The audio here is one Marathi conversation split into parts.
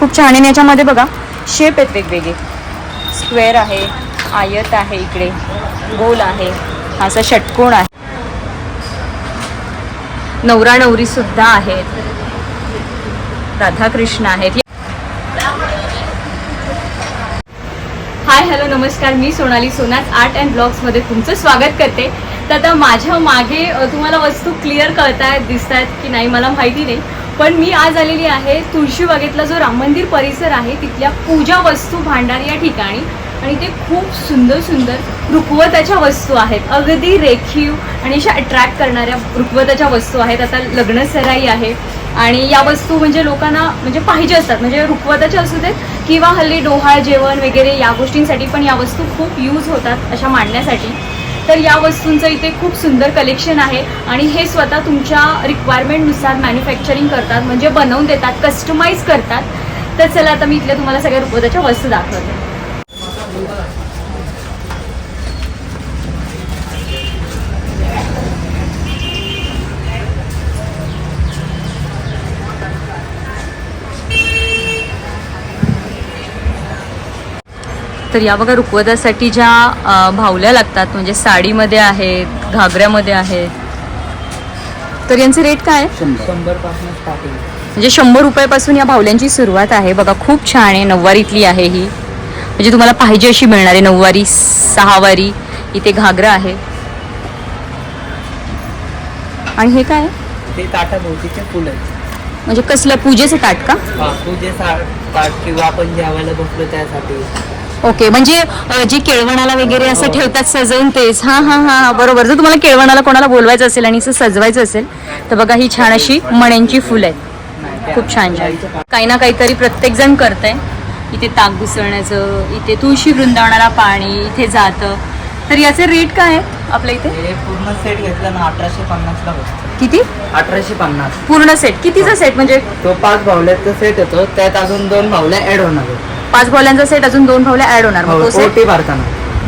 खूप छान आहे. आणि याच्यामध्ये बघा शेप आहेत वेगवेगळे. स्क्वेअर आहे आयत आहे इकडे गोल आहे असा षटकोण आहे. नवरा नवरी सुद्धा आहेत. राधाकृष्ण आहेत. हाय हॅलो नमस्कार. मी सोनाली सोनात आर्ट अँड ब्लॉग्समध्ये तुमचं स्वागत करते. तर आता माझ्या मागे तुम्हाला वस्तू क्लिअर कळत आहेत दिसत आहेत की नाही मला माहिती नाही. पण मी आज आलेली आहे तुळशीबागेतला जो राम मंदिर परिसर आहे तिथल्या पूजा वस्तू भांडार या ठिकाणी. आणि ते खूप सुंदर सुंदर रुखवताच्या वस्तू आहेत. अगदी रेखीव आणि अशा अट्रॅक्ट करणाऱ्या रुखवताच्या वस्तू आहेत. आता लग्न सराई आहे. आणि या वस्तू म्हणजे लोकांना म्हणजे पाहिजे असतात. म्हणजे रुखवताच्या असू देत किंवा हल्ली डोहाळ जेवण वगैरे या गोष्टींसाठी पण या वस्तू खूप यूज होतात अशा मांडण्यासाठी. तर या वस्तूंचं इथे खूप सुंदर कलेक्शन आहे आणि हे स्वतः तुमच्या रिक्वायरमेंटनुसार मॅन्युफॅक्चरिंग करतात म्हणजे बनवून देतात कस्टमाइज करतात. तर चला आता मी इथल्या तुम्हाला सगळ्या रुखवताच्या वस्तू दाखवते. तर या बघा रुखवतासाठी ज्या भावल्या लागतात म्हणजे साडीमध्ये आहेत घागऱ्यामध्ये आहेत. तर यांचे रेट काय? म्हणजे शंभर रुपयापासून या भावल्यांची सुरुवात आहे. बघा खूप छान आहे नऊवारीतली आहे ही. म्हणजे तुम्हाला पाहिजे अशी मिळणार आहे नऊवारी सहावारी इथे घागरा आहे. आणि हे काय? आहे? ते ताटाभोवतीचे फुल आहेत. म्हणजे कसलं पूजेचे ताट का? हा पूजे ताट किंवा आपण जेवायला बसलो त्यासाठी. ओके म्हणजे जे केळवणाला वगैरे असं ठेवतात सजवून तेच. हां हां हां बरोबर. जर तुम्हाला केळवणाला कोणाला बोलवायचं असेल आणि असं सजवायचं असेल तर बघा ही छान अशी मण्यांची फुलं आहेत. खूप छान छान. काही ना काहीतरी प्रत्येक जण करतंय. इथे ताक घुसळण्याचं इथे तुळशी वृंदावनाला पाणी इथे जातं. तर याचे रेट काय आहे आपल्या इथे? हे पूर्ण सेट घेतला ना अठराशे पन्नासला बसतो. किती? अठराशे पन्नास. पूर्ण सेट कितीचा सेट म्हणजे तो पाच भावल्याचा सेट येतो. त्यात अजून दोन भावल्या ऍड होणार आहेत. पाच भावल्यांचा सेट अजून दोन भावल्या ऍड होणार. मग हो, तो सेट ओटी भरताना.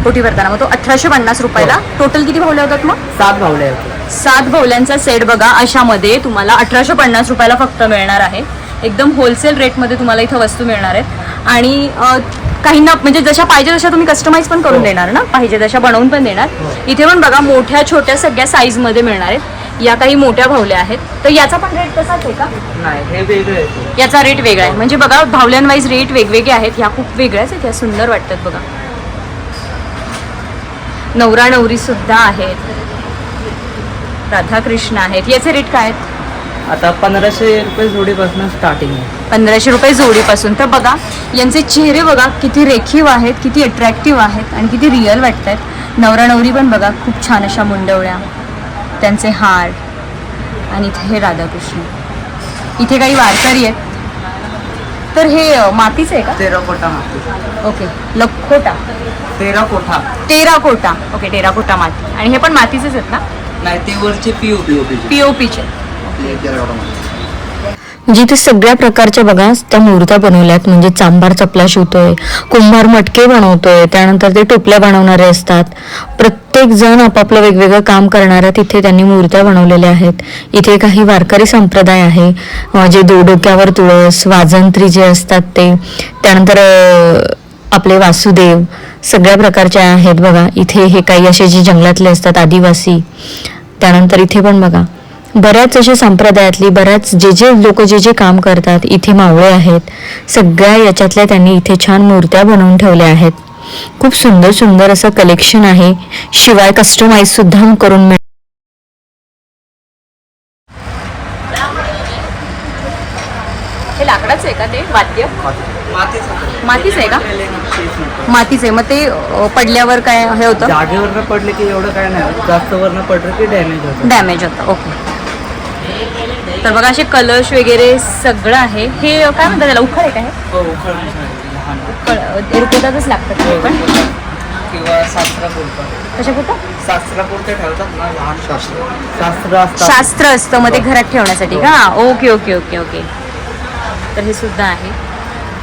कोटी भरताना. मग तो अठराशे पन्नास रुपयाला. टोटल किती भावल्या होतात मग? सात भावल्या येतो सात भवल्यांचा सेट बघा. अशामध्ये तुम्हाला अठराशे पन्नास रुपयाला फक्त मिळणार आहे. एकदम होलसेल रेटमध्ये तुम्हाला इथं वस्तू मिळणार आहेत. आणि अ, काहींना म्हणजे जशा पाहिजे तशा तुम्ही कस्टमाइज पण करून हो. देणार ना? पाहिजे तशा बनवून पण देणार. हो. इथे पण बघा मोठ्या छोट्या सगळ्या साईजमध्ये मिळणार आहेत. या काही मोठ्या भावल्या आहेत. तर याचा पण रेट तसाच आहे का? नाही हे वेगळं याचा रेट वेगळा आहे. म्हणजे बघा भावल्यांवाईज रेट वेगवेगळे आहेत. ह्या खूप वेगळ्याच आहेत. ह्या सुंदर वाटतात बघा. नवरा नवरी सुद्धा आहेत. राधाकृष्ण आहेत. याचे रेट काय आहेत? आता पंधराशे रुपये जोडीपासून स्टार्टिंग आहे. पंधराशे रुपये जोडीपासून. तर बघा यांचे चेहरे बघा किती रेखीव आहेत किती अट्रॅक्टिव्ह आहेत आणि किती रिअल वाटत आहेत नवरा नवरी पण बघा खूप छान अशा मुंडवळ्या. त्यांचे हार. आणि इथे हे राधाकृष्ण. इथे काही वारकरी आहेत. तर हे मातीचं आहे का? तेरा कोटा माती. ओके. लखोटा तेरा कोठा. टेराकोटा ओके टेराकोटा माती. आणि हे पण मातीचेच आहेत ना? नाही ते वरचे पीओ पीओ म्हणजे जिथे सगळ्या प्रकारच्या बघा त्या मूर्त्या बनवल्यात. म्हणजे चांभार चपला शिवतोय कुंभार मटके बनवतोय त्यानंतर ते टोपल्या बनवणारे असतात. प्रत्येक जण आपापलं वेगवेगळं काम करणाऱ्या तिथे त्यांनी मूर्त्या बनवलेल्या आहेत. इथे काही वारकरी संप्रदाय आहे. जे दोडोक्यावर तुळस वाजंत्री जे असतात ते त्यानंतर आपले वासुदेव सगळ्या प्रकारच्या आहेत बघा. इथे हे काही असे जे जंगलातले असतात आदिवासी. त्यानंतर इथे पण बघा. बऱ्याच अशा संप्रदायातली बऱ्याच जे जे लोक जे जे काम करतात इथे मावळे आहेत सगळ्या याच्यातल्या त्यांनी इथे छान मूर्त्या बनवून ठेवल्या आहेत. खूप सुंदर सुंदर असं कलेक्शन आहे. शिवाय कस्टमाइज सुद्धा करून मिळ हे लाकडाचं आहे का ते? वाद्य? मातीच मातीच आहे का? मातीच आहे. मग ते पडल्यावर काय हे होतं? जागेवरनं पडले की एवढं काय नाही. जास्त वरनं पडलं की डॅमेज होतं. डॅमेज होतं. ओके तर बघा असे कलश वगैरे सगळं आहे. हे काय म्हणतात त्याला? उखळ आहे. का हे हो उखळ लहान. उखळ रुपयातच लागतात ते पण. किंवा शास्त्र बोलतात कशा कुठं शास्त्रापुरते ठेवतात ना लहान. शास्त्र. शास्त्र शास्त्र असतं मग ते घरात ठेवण्यासाठी का? Okay okay okay okay. तर हे सुद्धा आहे.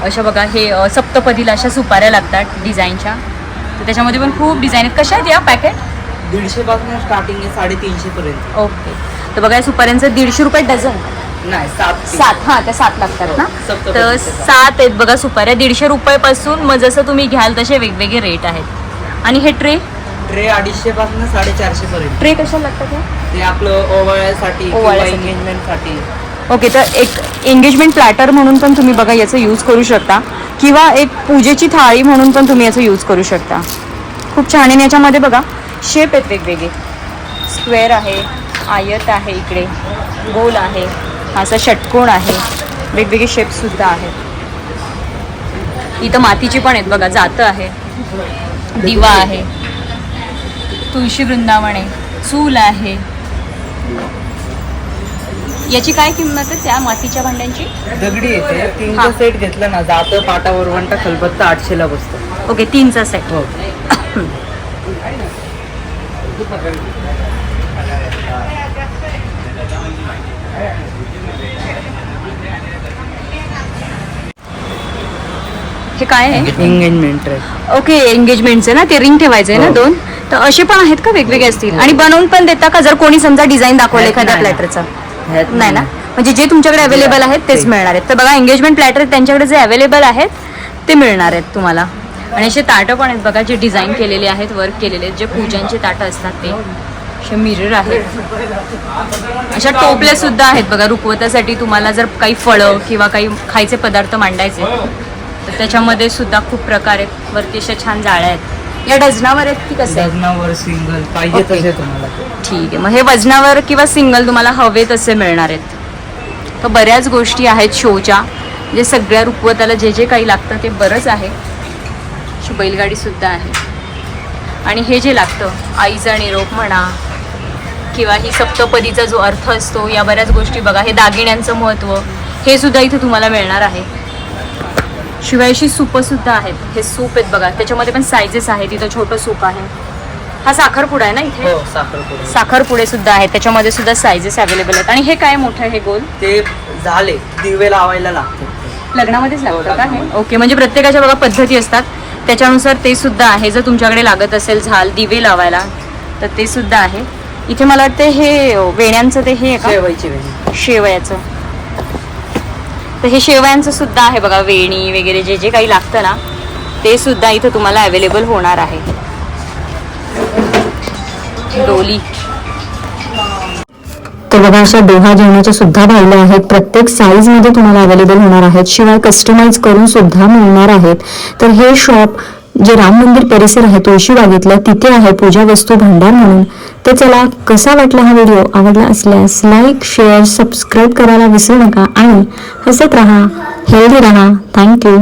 अशा बघा हे सप्तपदीला अशा सुपाऱ्या लागतात डिझाईनच्या. तर त्याच्यामध्ये पण खूप डिझाईन आहेत. कशा आहेत या पॅकेट? दीडशे पासून स्टार्टिंग आहे साडेतीनशे पर्यंत ओके. तर बघा सुपाऱ्यांचं दीडशे रुपये डझन. नाही सात हा त्या सात लागतात ना? सप्तपदी तर सात. आहेत बघा सुपाऱ्या. दीडशे रुपयापासून मग जसं तुम्ही घ्याल तसे वेगवेगळे रेट आहेत. आणि हे ट्रे ट्रे अडीचशे पासून साडेचारशे पर्यंत ट्रे कशाला लागतात हे? ते आपलं ओवाळ्यासाठी किंवा ओवाळ्यासाठी. एंगेजमेंटसाठी. ओके तर एक एंगेजमेंट प्लॅटर म्हणून पण तुम्ही बघा याचं यूज करू शकता. किंवा एक पूजेची थाळी म्हणून पण तुम्ही याचं यूज करू शकता. खूप छान आहे. याच्यामध्ये बघा शेप आहेत वेगवेगळे. स्क्वेअर आहे. आयत आहे इकडे. गोल आहे. असा षटकोण आहे. वेगवेगळे शेपसुद्धा आहेत. इथं मातीची पण आहेत बघा जातं आहे. दिवा आहे. तुळशी वृंदावन आहे. चूल आहे. याची काय किंमत आहे त्या मातीच्या भांड्यांची? दगडी येते. तीनचा सेट घेतला ना जातं पाटा वरवंटा खलबत्ता आठशेला बसतो. ओके तीनचा सेट हो. हे काय आहे? एंगेजमेंट ओके एंगेजमेंटचे ना ते रिंग ठेवायचे ना हो. दोन. तर असे पण आहेत का वेगवेगळे असतील? आणि बनवून पण देता का जर कोणी समजा डिझाईन दाखवलं एखाद्या. प्लॅटरचा ह्यात नाही ना? म्हणजे जे तुमच्याकडे अवेलेबल आहेत तेच. मिळणार आहेत. तर बघा एंगेजमेंट प्लॅटर त्यांच्याकडे जे अवेलेबल आहेत ते मिळणार आहेत तुम्हाला. आणि असे ताटं पण आहेत बघा जे डिझाईन केलेले आहेत वर्क केलेले आहेत जे पूजांचे ताटं असतात ते. असे मिरर आहेत. अशा टोपल्या सुद्धा आहेत बघा रुकवतासाठी तुम्हाला जर काही फळं किंवा काही खायचे पदार्थ मांडायचे तर त्याच्यामध्ये सुद्धा खूप प्रकार आहेत वरती अशा छान जाळ्या आहेत. या डझनावर आहेत की कसं लग्नावर सिंगल पाहिजे. तसे तुम्हाला. ठीक आहे. मग हे वजनावर किंवा सिंगल तुम्हाला हवे तसे मिळणार आहेत. तर बऱ्याच गोष्टी आहेत शोच्या जे सगळ्या रुकवताला जे जे काही लागतं ते बरंच आहे. अशी बैलगाडी सुद्धा आहे. आणि हे जे लागतं आईचा निरोप म्हणा किंवा ही सप्तपदीचा जो अर्थ असतो या बऱ्याच गोष्टी बघा. हे दागिन्यांचं महत्त्व हे सुद्धा इथे तुम्हाला मिळणार आहे. शिवाय अशी सूपं सुद्धा आहेत. हे सूप आहेत बघा. त्याच्यामध्ये पण सायझेस आहेत. इथं छोटं सूप आहे. हा साखरपुडा आहे ना इथे? हो साखरपुडा. साखरपुडे सुद्धा आहेत. त्याच्यामध्ये सुद्धा सायझेस अवेलेबल आहेत. आणि हे काय मोठं आहे हे गोल? ते झाले. दिवे लावायला लागते लग्नामध्येच लागतं का हे? ओके. म्हणजे प्रत्येकाच्या बघा पद्धती असतात. त्याच्यानुसार ते सुद्धा आहे. जर तुमच्याकडे लागत असेल झाल दिवे लावायला तर ते सुद्धा आहे. इथे मला वाटतं हे वेण्यांचं ते हे आहे का? शेवायची. तर हे शेवयांचं सुद्धा आहे बघा वेणी वगैरे जे जे काही लागतं ना ते सुद्धा इथं तुम्हाला अवेलेबल होणार आहे. डोली. तर बघा अशा डोहा जेवणाच्या सुद्धा भावल्या आहेत. प्रत्येक साईजमध्ये तुम्हाला अवेलेबल होणार आहेत. शिवाय कस्टमाइज करून सुद्धा मिळणार आहेत. तर हे शॉप जे राम मंदिर परिसर आहे तुळशी बागेतलं तिथे आहे पूजा वस्तू भांडार म्हणून. तर चला कसा वाटला हा व्हिडिओ आवडला असल्यास लाईक शेअर सबस्क्राईब करायला विसरू नका आणि हसत राहा हेल्दी राहा. थँक्यू